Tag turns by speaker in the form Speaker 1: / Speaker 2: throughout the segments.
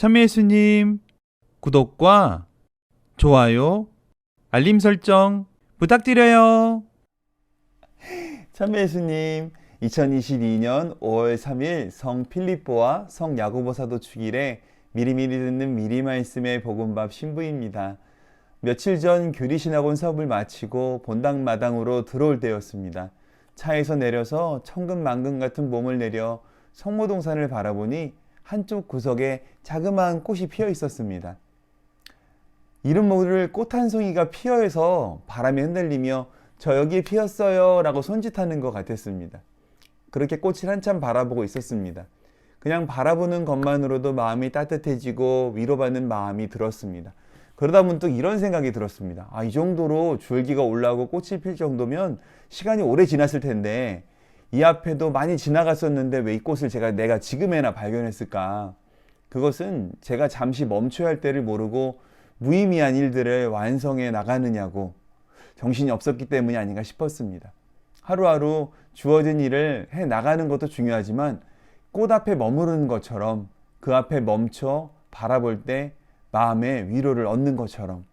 Speaker 1: 참예수님, 구독과 좋아요, 알림 설정 부탁드려요.
Speaker 2: 참예수님, 2022년 5월 3일 성 필립보와 성 야고보 사도 축일에 미리미리 듣는 미리 말씀의 복음밥 신부입니다. 며칠 전 교리신학원 수업을 마치고 본당 마당으로 들어올 때였습니다. 차에서 내려서 천근 만근 같은 몸을 내려 성모동산을 바라보니 한쪽 구석에 자그마한 꽃이 피어 있었습니다. 이름 모를 꽃 한 송이가 피어서 바람에 흔들리며 저 여기 피었어요 라고 손짓하는 것 같았습니다. 그렇게 꽃을 한참 바라보고 있었습니다. 그냥 바라보는 것만으로도 마음이 따뜻해지고 위로받는 마음이 들었습니다. 그러다 문득 이런 생각이 들었습니다. 아, 이 정도로 줄기가 올라오고 꽃이 필 정도면 시간이 오래 지났을 텐데 이 앞에도 많이 지나갔었는데 왜이 꽃을 제가 내가 지금에나 발견했을까? 그것은 제가 잠시 멈춰야 할 때를 모르고 무의미한 일들을 완성해 나가느냐고 정신이 없었기 때문이 아닌가 싶었습니다. 하루하루 주어진 일을 해 나가는 것도 중요하지만 꽃 앞에 머무르는 것처럼 그 앞에 멈춰 바라볼 때 마음의 위로를 얻는 것처럼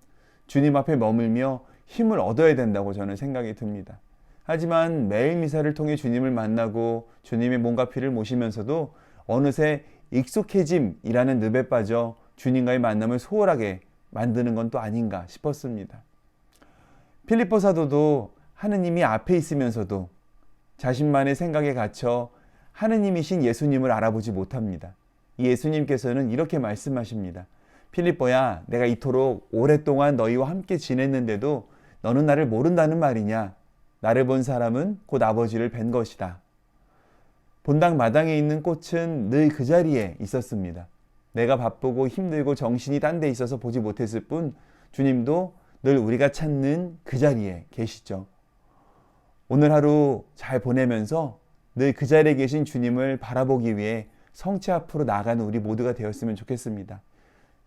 Speaker 2: 주님 앞에 머물며 힘을 얻어야 된다고 저는 생각이 듭니다. 하지만 매일 미사를 통해 주님을 만나고 주님의 몸과 피를 모시면서도 어느새 익숙해짐이라는 늪에 빠져 주님과의 만남을 소홀하게 만드는 건 또 아닌가 싶었습니다. 필리포 사도도 하느님이 앞에 있으면서도 자신만의 생각에 갇혀 하느님이신 예수님을 알아보지 못합니다. 이 예수님께서는 이렇게 말씀하십니다. 필리포야, 내가 이토록 오랫동안 너희와 함께 지냈는데도 너는 나를 모른다는 말이냐? 나를 본 사람은 곧 아버지를 뵌 것이다. 본당 마당에 있는 꽃은 늘 그 자리에 있었습니다. 내가 바쁘고 힘들고 정신이 딴 데 있어서 보지 못했을 뿐 주님도 늘 우리가 찾는 그 자리에 계시죠. 오늘 하루 잘 보내면서 늘 그 자리에 계신 주님을 바라보기 위해 성체 앞으로 나아가는 우리 모두가 되었으면 좋겠습니다.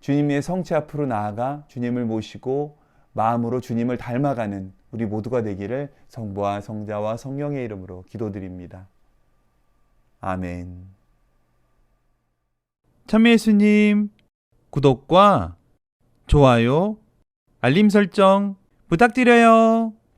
Speaker 2: 주님의 성체 앞으로 나아가 주님을 모시고 마음으로 주님을 닮아가는 우리 모두가 되기를 성부와 성자와 성령의 이름으로 기도드립니다. 아멘.
Speaker 1: 참예수님, 구독과 좋아요, 알림 설정 부탁드려요.